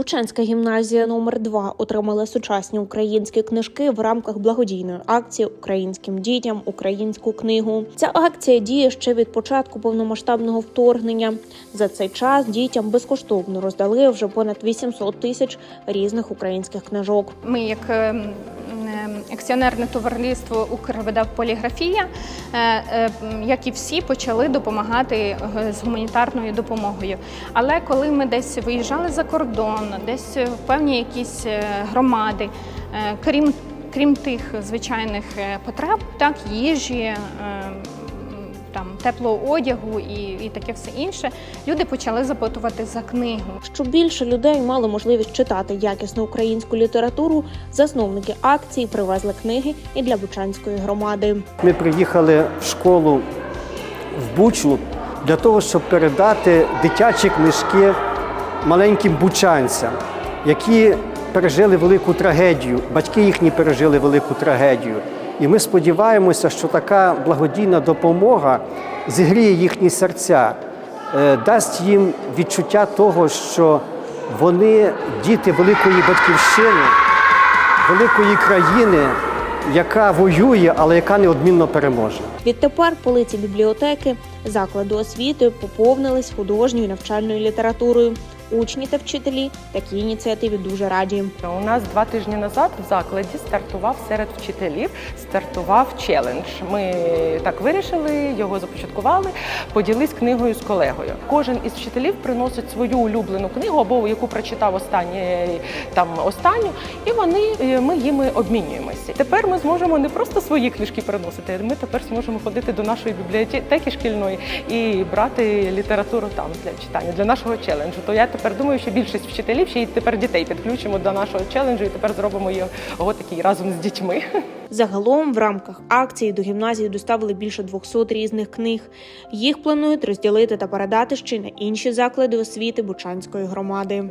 Бучанська гімназія номер 2 отримала сучасні українські книжки в рамках благодійної акції Українським дітям українську книгу. Ця акція діє ще від початку повномасштабного вторгнення. За цей час дітям безкоштовно роздали вже понад 800 тисяч різних українських книжок. Ми, як е, м, е, акціонерне товариство Укрвидав Поліграфія, е, е, як і всі, почали допомагати е, з гуманітарною допомогою. Але коли ми десь виїжджали за кордон, десь в певні якісь громади, крім крім тих звичайних потреб, так їжі. Там теплого одягу і, і таке все інше. Люди почали запитувати за книгу. Щоб більше людей мали можливість читати якісну українську літературу, засновники акції привезли книги і для Бучанської громади. Ми приїхали в школу в Бучу для того, щоб передати дитячі книжки маленьким бучанцям, які пережили велику трагедію. Батьки їхні пережили велику трагедію. І ми сподіваємося, що така благодійна допомога зігріє їхні серця, е, дасть їм відчуття того, що вони діти великої батьківщини, великої країни, яка воює, але яка неодмінно переможе. Відтепер полиці бібліотеки закладу освіти поповнились художньою навчальною літературою. Учні та вчителі такі ініціативі дуже раді. У нас два тижні назад в закладі стартував серед вчителів, стартував челендж. Ми так вирішили, його започаткували, поділись книгою з колегою. Кожен із вчителів приносить свою улюблену книгу або яку прочитав останнє там останню, і вони е, ми їми обмінюємося. Тепер ми зможемо не просто свої книжки приносити, ми тепер зможемо ходити до нашої бібліотеки шкільної і брати літературу там для читання, для нашого челенджу. То я тепер думаю, що більшість вчителів ще й тепер дітей підключимо до нашого челенджу, і тепер зробимо його такий разом з дітьми. Загалом в рамках акції до гімназії доставили більше 200 різних книг. Їх планують розділити та передати ще на інші заклади освіти Бучанської громади.